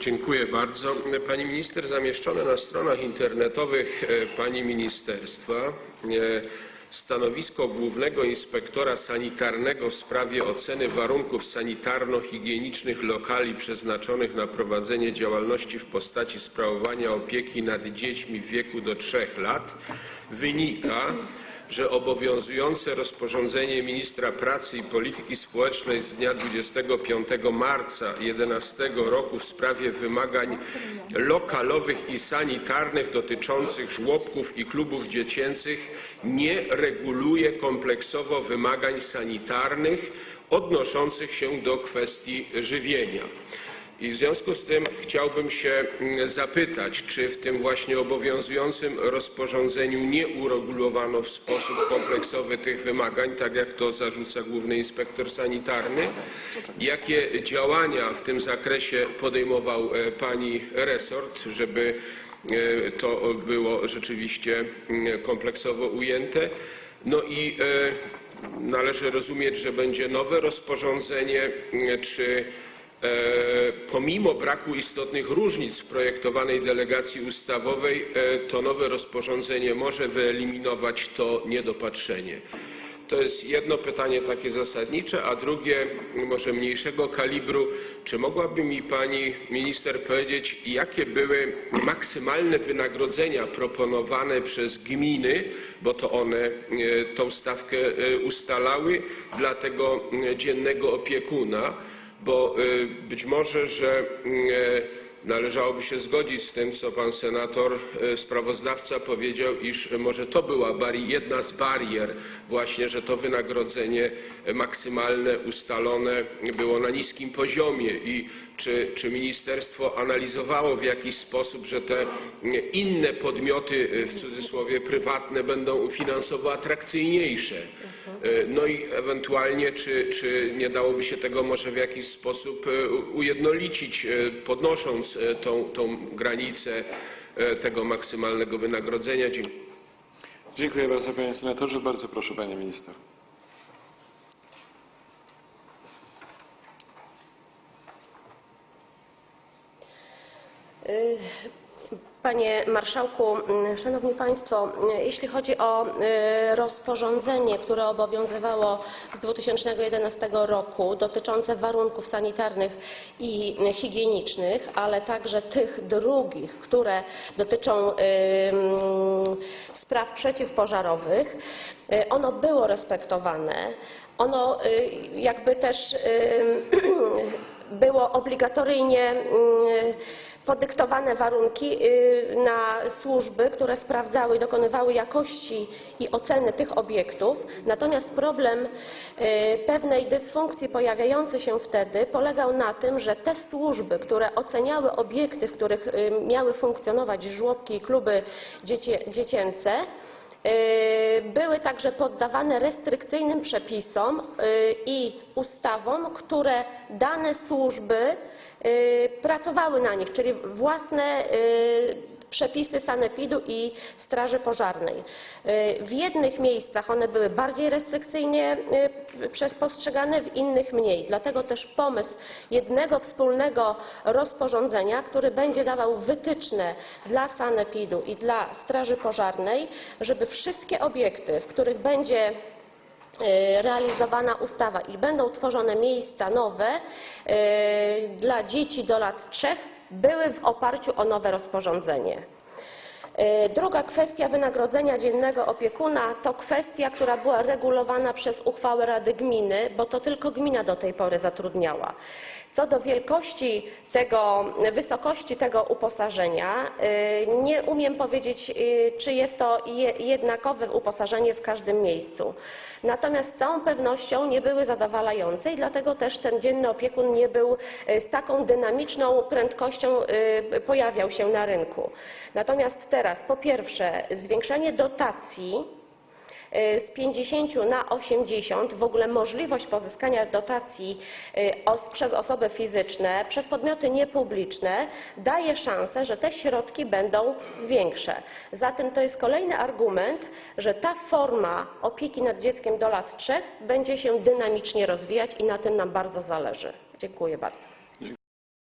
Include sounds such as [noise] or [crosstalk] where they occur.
Dziękuję bardzo. Pani minister, zamieszczone na stronach internetowych e, pani ministerstwa e, stanowisko głównego inspektora sanitarnego w sprawie oceny warunków sanitarno-higienicznych lokali przeznaczonych na prowadzenie działalności w postaci sprawowania opieki nad dziećmi w wieku do 3 lat wynika, że obowiązujące rozporządzenie ministra pracy i polityki społecznej z dnia 25 marca 2011 roku w sprawie wymagań lokalowych i sanitarnych dotyczących żłobków i klubów dziecięcych nie reguluje kompleksowo wymagań sanitarnych odnoszących się do kwestii żywienia. I w związku z tym chciałbym się mm, zapytać, czy w tym właśnie obowiązującym rozporządzeniu nie uregulowano w sposób kompleksowy tych wymagań, tak jak to zarzuca główny inspektor sanitarny? Jakie działania w tym zakresie podejmował e, pani resort, żeby e, to było rzeczywiście mm, kompleksowo ujęte? No i e, należy rozumieć, że będzie nowe rozporządzenie, czy Pomimo braku istotnych różnic w projektowanej delegacji ustawowej, e, to nowe rozporządzenie może wyeliminować to niedopatrzenie. To jest jedno pytanie takie zasadnicze, a drugie może mniejszego kalibru. Czy mogłaby mi pani minister powiedzieć, jakie były maksymalne wynagrodzenia proponowane przez gminy, bo to one e, tą stawkę e, ustalały dla tego dziennego opiekuna? Bo y, być może, że y, należałoby się zgodzić z tym, co pan senator y, sprawozdawca powiedział, iż może to była jedna z barier właśnie, że to wynagrodzenie maksymalne ustalone było na niskim poziomie i czy, czy ministerstwo analizowało w jakiś sposób, że te inne podmioty, w cudzysłowie prywatne, będą finansowo atrakcyjniejsze? E, No i ewentualnie, czy, czy nie dałoby się tego może w jakiś sposób e, ujednolicić, e, podnosząc e, tą, tą granicę e, tego maksymalnego wynagrodzenia? Dziękuję. Dziękuję bardzo panie senatorze. Bardzo proszę pani minister. Panie Marszałku, Szanowni Państwo, jeśli chodzi o y, rozporządzenie, które obowiązywało z 2011 roku dotyczące warunków sanitarnych i higienicznych, ale także tych drugich, które dotyczą y, mm, spraw przeciwpożarowych, y, ono było respektowane. Ono jakby też [clears throat] było obligatoryjnie mm, podyktowane warunki y, na służby, które sprawdzały i dokonywały jakości i oceny tych obiektów. Natomiast problem y, pewnej dysfunkcji pojawiający się wtedy polegał na tym, że te służby, które oceniały obiekty, w których y, miały funkcjonować żłobki i kluby dziecię, dziecięce, były także poddawane restrykcyjnym przepisom y, i ustawom, które dane służby y, pracowały na nich, czyli własne przepisy sanepidu i straży pożarnej. Y, W jednych miejscach one były bardziej restrykcyjnie y, przez- postrzegane, w innych mniej. Dlatego też pomysł jednego wspólnego rozporządzenia, który będzie dawał wytyczne dla sanepidu i dla straży pożarnej, żeby wszystkie obiekty, w których będzie y, realizowana ustawa i będą tworzone miejsca nowe dla dzieci do lat trzech, były w oparciu o nowe rozporządzenie. Y, Druga kwestia wynagrodzenia dziennego opiekuna to kwestia, która była regulowana przez uchwałę Rady Gminy, bo to tylko gmina do tej pory zatrudniała. Co do wielkości tego, wysokości tego uposażenia, y, nie umiem powiedzieć, y, czy jest to je- jednakowe uposażenie w każdym miejscu. Natomiast z całą pewnością nie były zadowalające i dlatego też ten dzienny opiekun nie był z taką dynamiczną prędkością pojawiał się na rynku. Natomiast teraz po pierwsze zwiększenie dotacji y, z 50 na 80, w ogóle możliwość pozyskania dotacji y, przez osoby fizyczne, przez podmioty niepubliczne daje szansę, że te środki będą większe. Zatem to jest kolejny argument, że ta forma opieki nad dzieckiem do lat 3 będzie się dynamicznie rozwijać i na tym nam bardzo zależy. Dziękuję bardzo.